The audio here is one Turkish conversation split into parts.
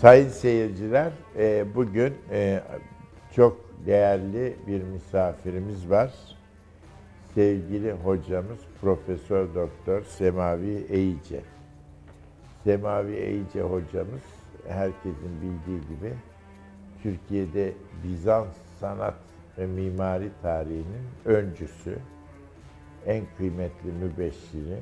Sayın seyirciler, e, bugün e, çok değerli bir misafirimiz var. Sevgili hocamız Profesör Doktor Semavi Eyice. Semavi Eyice hocamız herkesin bildiği gibi Türkiye'de Bizans sanat ve mimari tarihinin öncüsü, en kıymetli mübeşşiri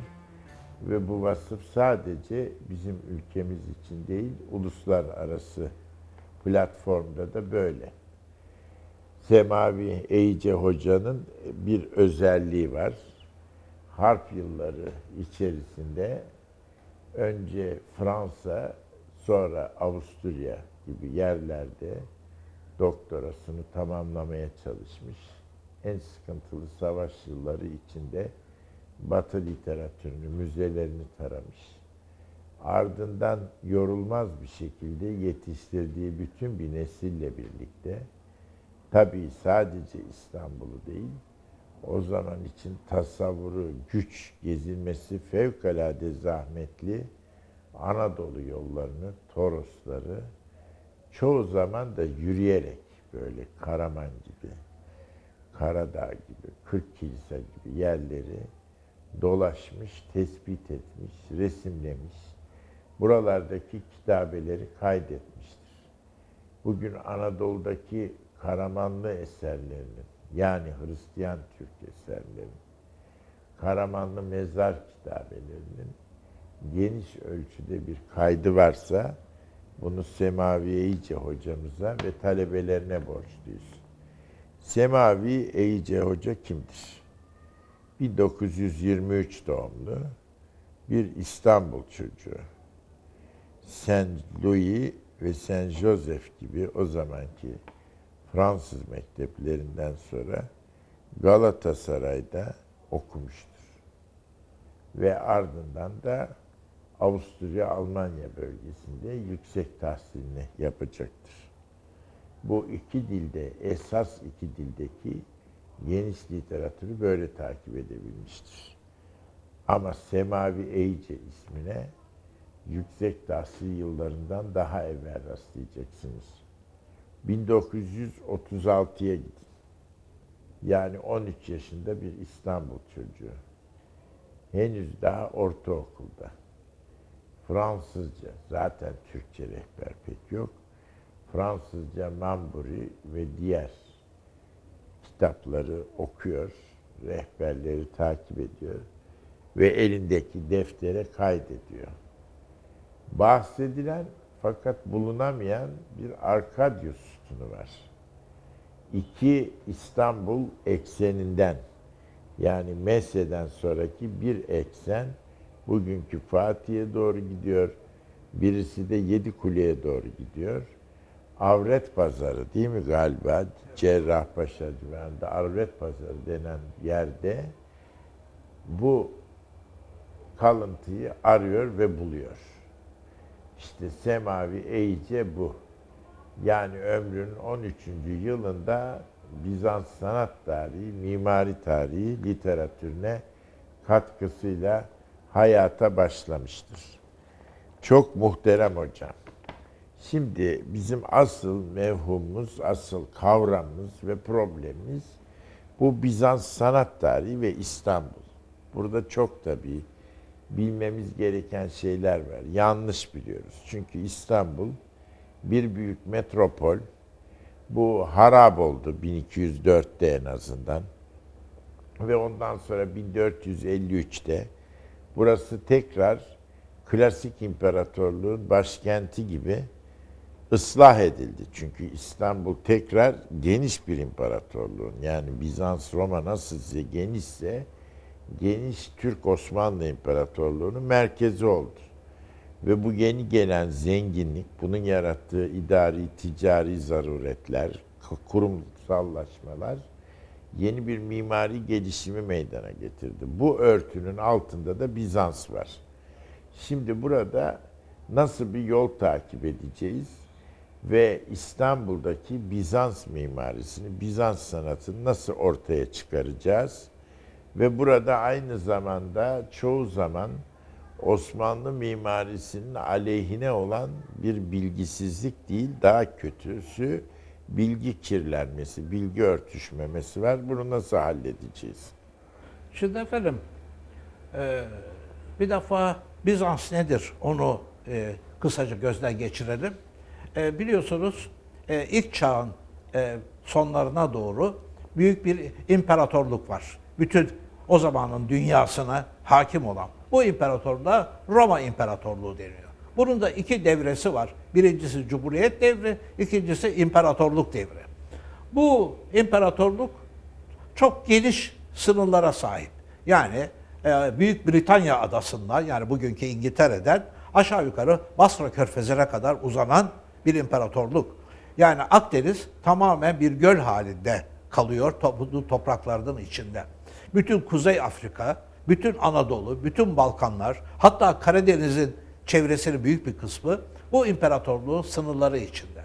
ve bu vasıf sadece bizim ülkemiz için değil, uluslararası platformda da böyle. Semavi Eyice Hoca'nın bir özelliği var. Harp yılları içerisinde önce Fransa, sonra Avusturya gibi yerlerde doktorasını tamamlamaya çalışmış. En sıkıntılı savaş yılları içinde Batı literatürünü, müzelerini taramış. Ardından yorulmaz bir şekilde yetiştirdiği bütün bir nesille birlikte tabii sadece İstanbul'u değil, o zaman için tasavvuru, güç gezilmesi fevkalade zahmetli Anadolu yollarını, Torosları çoğu zaman da yürüyerek böyle Karaman gibi, Karadağ gibi, Kırkkilise gibi yerleri dolaşmış, tespit etmiş, resimlemiş. Buralardaki kitabeleri kaydetmiştir. Bugün Anadolu'daki Karamanlı eserlerinin, yani Hristiyan Türk eserlerinin, Karamanlı mezar kitabelerinin geniş ölçüde bir kaydı varsa bunu Semavi Eyice hocamıza ve talebelerine borçluyuz. Semavi Eyice hoca kimdir? 1923 doğumlu bir İstanbul çocuğu. Saint Louis ve Saint Joseph gibi o zamanki Fransız mekteplerinden sonra Galatasaray'da okumuştur. Ve ardından da Avusturya Almanya bölgesinde yüksek tahsilini yapacaktır. Bu iki dilde, esas iki dildeki geniş literatürü böyle takip edebilmiştir. Ama Semavi Eyice ismine yüksek tahsil yıllarından daha evvel rastlayacaksınız. 1936'ya gidin. Yani 13 yaşında bir İstanbul çocuğu. Henüz daha ortaokulda. Fransızca, zaten Türkçe rehber pek yok. Fransızca Mamburi ve diğer kitapları okuyor, rehberleri takip ediyor ve elindeki deftere kaydediyor. Bahsedilen fakat bulunamayan bir Arkadius sütunu var. İki İstanbul ekseninden yani Mesne'den sonraki bir eksen bugünkü Fatih'e doğru gidiyor. Birisi de Yedi Kule'ye doğru gidiyor. Avret Pazarı değil mi galiba? Cerrahpaşa civarında Avret Pazarı denen yerde bu kalıntıyı arıyor ve buluyor. İşte Semavi Eyice bu. Yani ömrünün 13. yılında Bizans sanat tarihi, mimari tarihi, literatürüne katkısıyla hayata başlamıştır. Çok muhterem hocam. Şimdi bizim asıl mevhumumuz, asıl kavramımız ve problemimiz bu Bizans sanat tarihi ve İstanbul. Burada çok tabii bilmemiz gereken şeyler var. Yanlış biliyoruz. Çünkü İstanbul bir büyük metropol. Bu harap oldu 1204'te en azından. Ve ondan sonra 1453'te burası tekrar klasik imparatorluğun başkenti gibi ıslah edildi. Çünkü İstanbul tekrar geniş bir imparatorluğun yani Bizans Roma nasıl genişse geniş Türk Osmanlı İmparatorluğu'nun merkezi oldu. Ve bu yeni gelen zenginlik, bunun yarattığı idari, ticari zaruretler, kurumsallaşmalar yeni bir mimari gelişimi meydana getirdi. Bu örtünün altında da Bizans var. Şimdi burada nasıl bir yol takip edeceğiz ve İstanbul'daki Bizans mimarisini, Bizans sanatını nasıl ortaya çıkaracağız? Ve burada aynı zamanda çoğu zaman Osmanlı mimarisinin aleyhine olan bir bilgisizlik değil, daha kötüsü bilgi kirlenmesi, bilgi örtüşmemesi var. Bunu nasıl halledeceğiz? Şimdi efendim, e, bir defa Bizans nedir onu e, kısaca gözden geçirelim. E, biliyorsunuz e, ilk çağın e, sonlarına doğru büyük bir imparatorluk var. Bütün o zamanın dünyasına hakim olan. Bu imparatorluğa Roma İmparatorluğu deniyor. Bunun da iki devresi var. Birincisi Cumhuriyet devri, ikincisi imparatorluk devri. Bu imparatorluk çok geniş sınırlara sahip. Yani e, Büyük Britanya adasından yani bugünkü İngiltere'den aşağı yukarı Basra Körfezi'ne kadar uzanan bir imparatorluk. Yani Akdeniz tamamen bir göl halinde kalıyor bu topraklardan içinde. Bütün Kuzey Afrika, bütün Anadolu, bütün Balkanlar, hatta Karadeniz'in çevresinin büyük bir kısmı bu imparatorluğun sınırları içinde.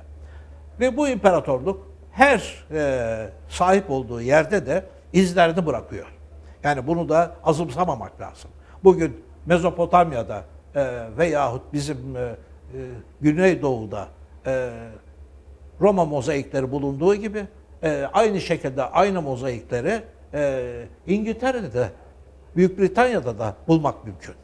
Ve bu imparatorluk her e, sahip olduğu yerde de izlerini bırakıyor. Yani bunu da azımsamamak lazım. Bugün Mezopotamya'da e, veyahut bizim e, e, Güneydoğu'da e, Roma mozaikleri bulunduğu gibi e, aynı şekilde aynı mozaikleri e, İngiltere'de de Büyük Britanya'da da bulmak mümkün.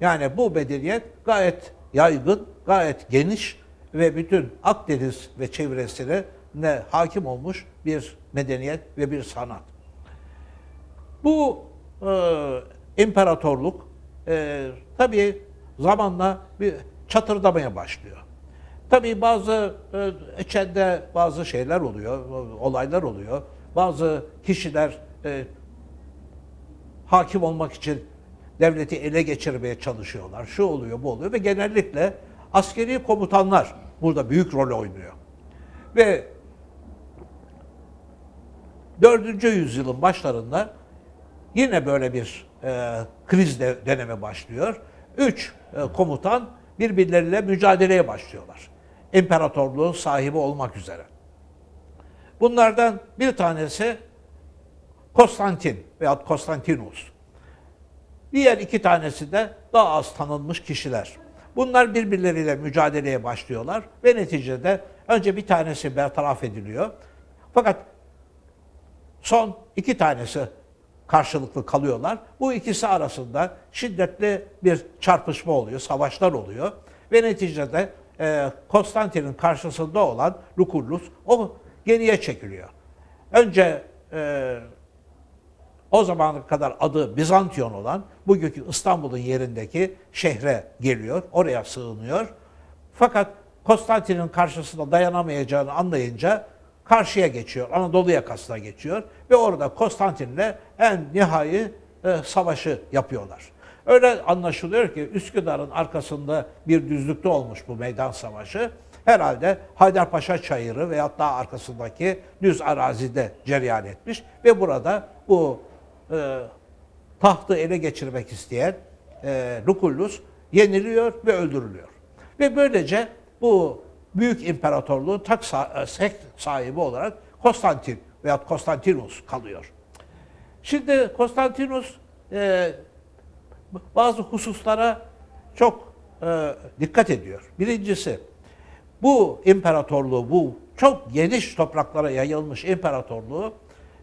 Yani bu medeniyet gayet yaygın, gayet geniş ve bütün Akdeniz ve çevresine ne hakim olmuş bir medeniyet ve bir sanat. Bu e, imparatorluk e, tabii zamanla bir çatırdamaya başlıyor. Tabii bazı e, içinde bazı şeyler oluyor, olaylar oluyor. Bazı kişiler e, hakim olmak için devleti ele geçirmeye çalışıyorlar. Şu oluyor, bu oluyor ve genellikle askeri komutanlar burada büyük rol oynuyor. Ve 4. yüzyılın başlarında yine böyle bir e, kriz de, dönemi başlıyor. Üç e, komutan birbirleriyle mücadeleye başlıyorlar. İmparatorluğun sahibi olmak üzere. Bunlardan bir tanesi Konstantin veya Konstantinus. Diğer iki tanesi de daha az tanınmış kişiler. Bunlar birbirleriyle mücadeleye başlıyorlar ve neticede önce bir tanesi bertaraf ediliyor. Fakat son iki tanesi karşılıklı kalıyorlar. Bu ikisi arasında şiddetli bir çarpışma oluyor, savaşlar oluyor. Ve neticede e, Konstantin'in karşısında olan Lucullus o geriye çekiliyor. Önce e, o zamana kadar adı Bizantiyon olan bugünkü İstanbul'un yerindeki şehre geliyor, oraya sığınıyor. Fakat Konstantin'in karşısında dayanamayacağını anlayınca karşıya geçiyor, Anadolu yakasına geçiyor ve orada Konstantin'le en nihai e, savaşı yapıyorlar. Öyle anlaşılıyor ki Üsküdar'ın arkasında bir düzlükte olmuş bu meydan savaşı. Herhalde Haydarpaşa Çayırı veyahut daha arkasındaki düz arazide cereyan etmiş ve burada bu e, tahtı ele geçirmek isteyen e, Lucullus yeniliyor ve öldürülüyor. Ve böylece bu büyük imparatorluğun tak e, sahibi olarak Konstantin veya Konstantinus kalıyor. Şimdi Konstantinus e, bazı hususlara çok e, dikkat ediyor. Birincisi bu imparatorluğu, bu çok geniş topraklara yayılmış imparatorluğu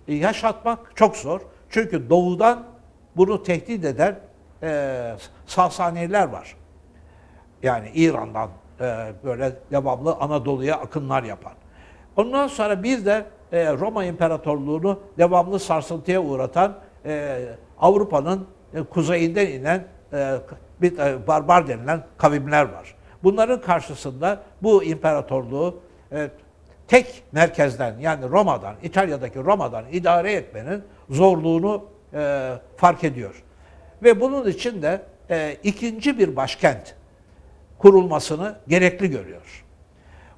e, yaşatmak çok zor. Çünkü doğudan bunu tehdit eden e, Sasaniler var. Yani İran'dan e, böyle devamlı Anadolu'ya akınlar yapan. Ondan sonra bir de e, Roma İmparatorluğu'nu devamlı sarsıntıya uğratan e, Avrupa'nın kuzeyinden inen e, bir e, barbar denilen kavimler var. Bunların karşısında bu imparatorluğu e, tek merkezden yani Roma'dan, İtalya'daki Roma'dan idare etmenin zorluğunu e, fark ediyor. Ve bunun için de e, ikinci bir başkent kurulmasını gerekli görüyor.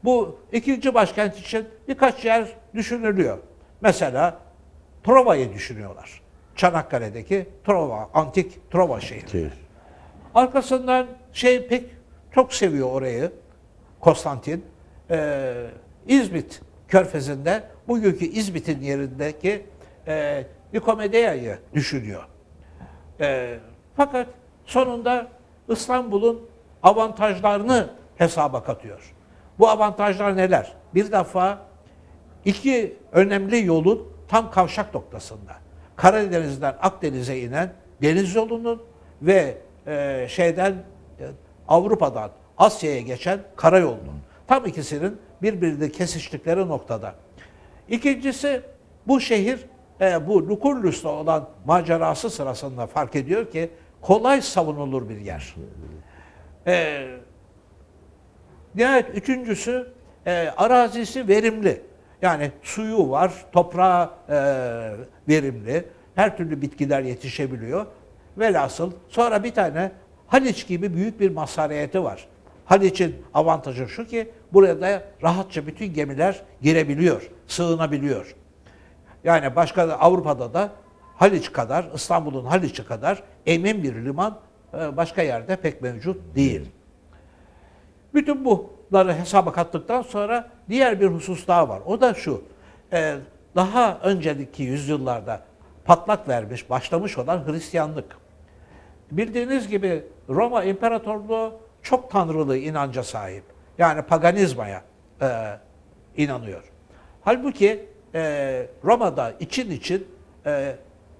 Bu ikinci başkent için birkaç yer düşünülüyor. Mesela Trova'yı düşünüyorlar. Çanakkale'deki Trova, antik Trova şehri. Arkasından şey pek çok seviyor orayı Konstantin. Ee, İzmit körfezinde bugünkü İzmit'in yerindeki e, Nikomedea'yı düşünüyor. Ee, fakat sonunda İstanbul'un avantajlarını hesaba katıyor. Bu avantajlar neler? Bir defa iki önemli yolun tam kavşak noktasında. Karadeniz'den Akdeniz'e inen deniz yolunun ve e, şeyden e, Avrupa'dan Asya'ya geçen karayolunun. Tam ikisinin birbirini kesiştikleri noktada. İkincisi bu şehir e, bu Lukullus'ta olan macerası sırasında fark ediyor ki kolay savunulur bir yer. E, nihayet üçüncüsü e, arazisi verimli. Yani suyu var, toprağı e, verimli, her türlü bitkiler yetişebiliyor. Velhasıl sonra bir tane Haliç gibi büyük bir mazhariyeti var. Haliç'in avantajı şu ki buraya da rahatça bütün gemiler girebiliyor, sığınabiliyor. Yani başka da Avrupa'da da Haliç kadar, İstanbul'un Haliç'i kadar emin bir liman e, başka yerde pek mevcut değil. Bütün bunları hesaba kattıktan sonra diğer bir husus daha var. O da şu. e, daha önceki yüzyıllarda patlak vermiş, başlamış olan Hristiyanlık. Bildiğiniz gibi Roma İmparatorluğu çok tanrılı inanca sahip. Yani paganizmaya e, inanıyor. Halbuki e, Roma'da için için e,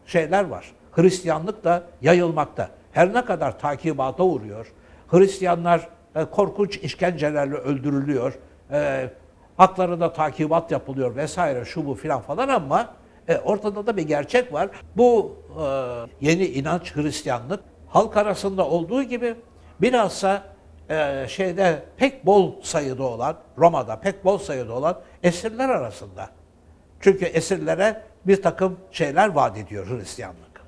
şeyler var. Hristiyanlık da yayılmakta. Her ne kadar takibata uğruyor. Hristiyanlar e, korkunç işkencelerle öldürülüyor. E, haklarında takibat yapılıyor vesaire şu bu filan falan ama e, ortada da bir gerçek var. Bu e, yeni inanç Hristiyanlık halk arasında olduğu gibi bilhassa şeyde pek bol sayıda olan Roma'da pek bol sayıda olan esirler arasında. Çünkü esirlere bir takım şeyler vaat ediyor Hristiyanlık.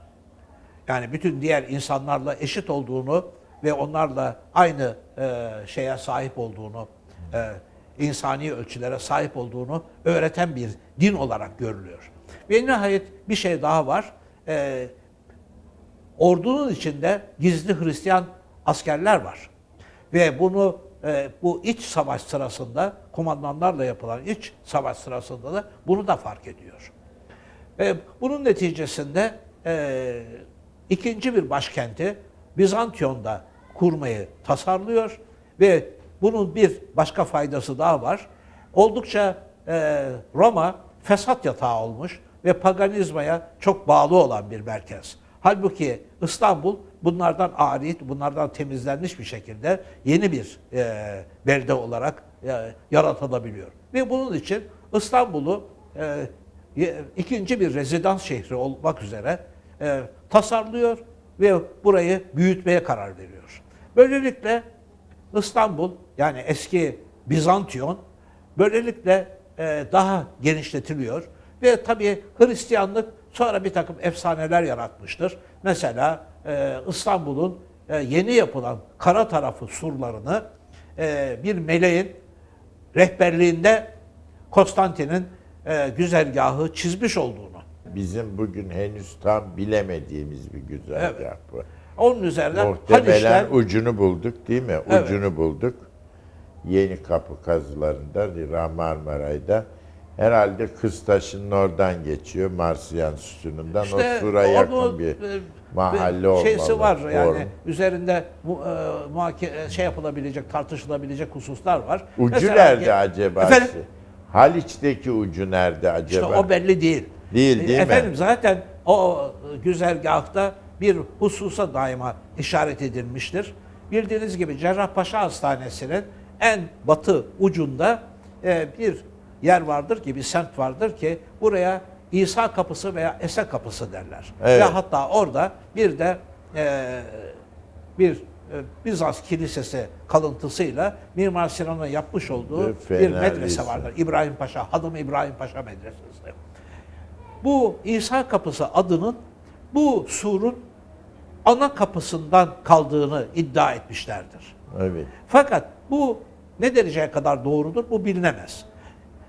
Yani bütün diğer insanlarla eşit olduğunu ve onlarla aynı e, şeye sahip olduğunu, e, insani ölçülere sahip olduğunu öğreten bir din olarak görülüyor. Ve nihayet bir şey daha var. E, ordunun içinde gizli Hristiyan askerler var. Ve bunu e, bu iç savaş sırasında, kumandanlarla yapılan iç savaş sırasında da bunu da fark ediyor. Ve bunun neticesinde e, ikinci bir başkenti Bizantiyon'da kurmayı tasarlıyor ve bunun bir başka faydası daha var. Oldukça e, Roma fesat yatağı olmuş ve paganizmaya çok bağlı olan bir merkez. Halbuki İstanbul bunlardan arit, bunlardan temizlenmiş bir şekilde yeni bir e, belde olarak e, yaratılabiliyor. Ve bunun için İstanbul'u e, ikinci bir rezidans şehri olmak üzere e, tasarlıyor ve burayı büyütmeye karar veriyor. Böylelikle İstanbul yani eski Bizantiyon böylelikle e, daha genişletiliyor ve tabii Hristiyanlık sonra bir takım efsaneler yaratmıştır. Mesela e, İstanbul'un e, yeni yapılan kara tarafı surlarını e, bir meleğin rehberliğinde Konstantin'in e, güzergahı çizmiş olduğunu. Bizim bugün henüz tam bilemediğimiz bir güzergah Evet. bu. Onun üzerinden Muhtemelen Haliç'ten ucunu bulduk değil mi? Evet. Ucunu bulduk. Yeni kapı kazılarında Marmaray'da herhalde Kıstaş'ın oradan geçiyor. Marsiyan sütunundan. İşte o sura yakın onu, bir e, mahalle olmalı. Şeysi var yani Forum. üzerinde mu, e, muhake- e, şey yapılabilecek, tartışılabilecek hususlar var. Ucu Mesela nerede ki- acaba? Efendim? Haliç'teki ucu nerede İşte acaba? o belli değil. Değil, E, değil mi? Efendim zaten o e, güzergahta bir hususa daima işaret edilmiştir. Bildiğiniz gibi Cerrahpaşa Hastanesi'nin en batı ucunda e, bir yer vardır ki, bir semt vardır ki buraya İsa Kapısı veya Ese Kapısı derler. Evet. Ve hatta orada bir de e, bir e, Bizans kilisesi kalıntısıyla Mimar Sinan'ın yapmış olduğu Ve bir Fener medrese Lisesi. vardır. İbrahim Paşa, Hadım İbrahim Paşa Medresesi. Bu İsa Kapısı adının bu surun ana kapısından kaldığını iddia etmişlerdir. Evet. Fakat bu ne dereceye kadar doğrudur bu bilinemez.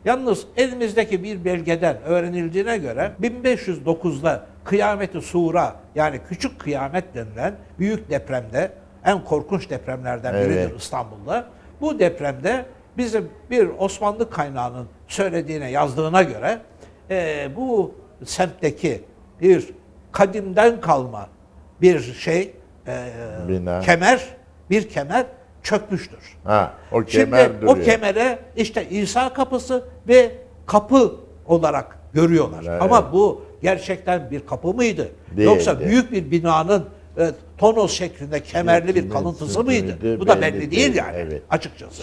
Yalnız elimizdeki bir belgeden öğrenildiğine göre 1509'da Kıyameti Sura yani Küçük Kıyamet denilen büyük depremde en korkunç depremlerden biridir Evet. İstanbul'da. Bu depremde bizim bir Osmanlı kaynağının söylediğine yazdığına göre e, bu semtteki bir kadimden kalma bir şey e, Bina. kemer, bir kemer çökmüştür. Ha, o Şimdi kemer o duruyor. kemere işte İsa kapısı ve kapı olarak görüyorlar. Evet. Ama bu gerçekten bir kapı mıydı? Değildi. Yoksa büyük bir binanın e, tonos şeklinde kemerli bir kalıntısı mıydı? Bu da Belli değil, yani açıkçası.